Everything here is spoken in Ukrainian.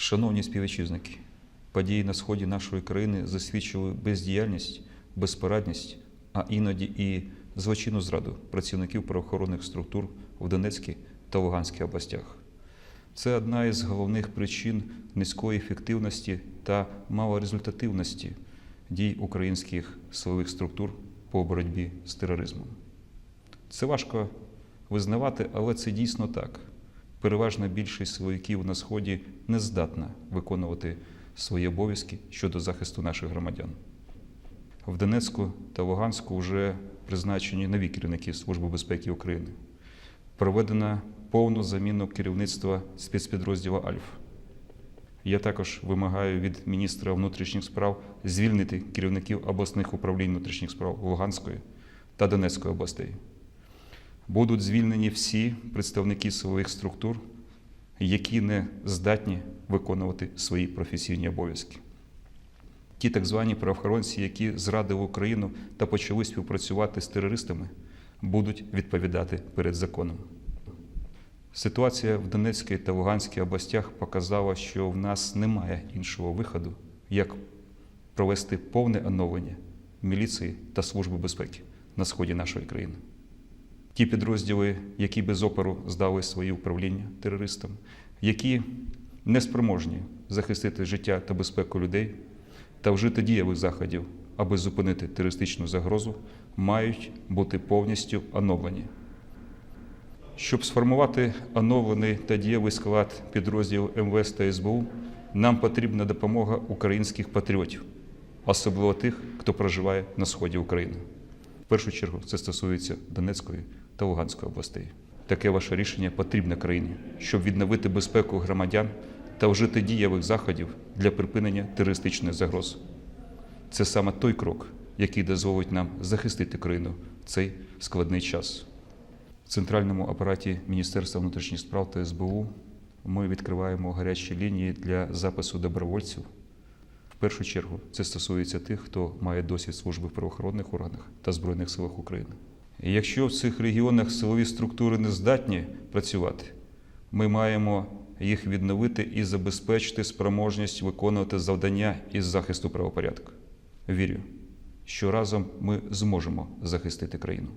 Шановні співвітчизники, події на сході нашої країни засвідчили бездіяльність, безпорадність, а іноді і злочинну зраду працівників правоохоронних структур в Донецькій та Луганській областях. Це одна із головних причин низької ефективності та малорезультативності дій українських силових структур по боротьбі з тероризмом. Це важко визнавати, але це дійсно так. Переважна більшість силовиків на Сході не здатна виконувати свої обов'язки щодо захисту наших громадян. В Донецьку та Луганську вже призначені нові керівники Служби безпеки України. Проведена повну заміну керівництва спецпідрозділу Альф. Я також вимагаю від міністра внутрішніх справ звільнити керівників обласних управлінь внутрішніх справ Луганської та Донецької областей. Будуть звільнені всі представники силових структур, які не здатні виконувати свої професійні обов'язки. Ті так звані правоохоронці, які зрадили Україну та почали співпрацювати з терористами, будуть відповідати перед законом. Ситуація в Донецькій та Луганській областях показала, що в нас немає іншого виходу, як провести повне оновлення міліції та Служби безпеки на сході нашої країни. Ті підрозділи, які без опору здали свої управління терористам, які неспроможні захистити життя та безпеку людей та вжити дієвих заходів, аби зупинити терористичну загрозу, мають бути повністю оновлені. Щоб сформувати оновлений та дієвий склад підрозділів МВС та СБУ, нам потрібна допомога українських патріотів, особливо тих, хто проживає на сході України. В першу чергу це стосується Донецької та Луганської областей. Таке ваше рішення потрібне країні, щоб відновити безпеку громадян та вжити дієвих заходів для припинення терористичних загроз. Це саме той крок, який дозволить нам захистити країну в цей складний час. В центральному апараті Міністерства внутрішніх справ та СБУ ми відкриваємо гарячі лінії для запису добровольців. В першу чергу це стосується тих, хто має досвід служби в правоохоронних органах та Збройних силах України. І якщо в цих регіонах силові структури не здатні працювати, ми маємо їх відновити і забезпечити спроможність виконувати завдання із захисту правопорядку. Вірю, що разом ми зможемо захистити країну.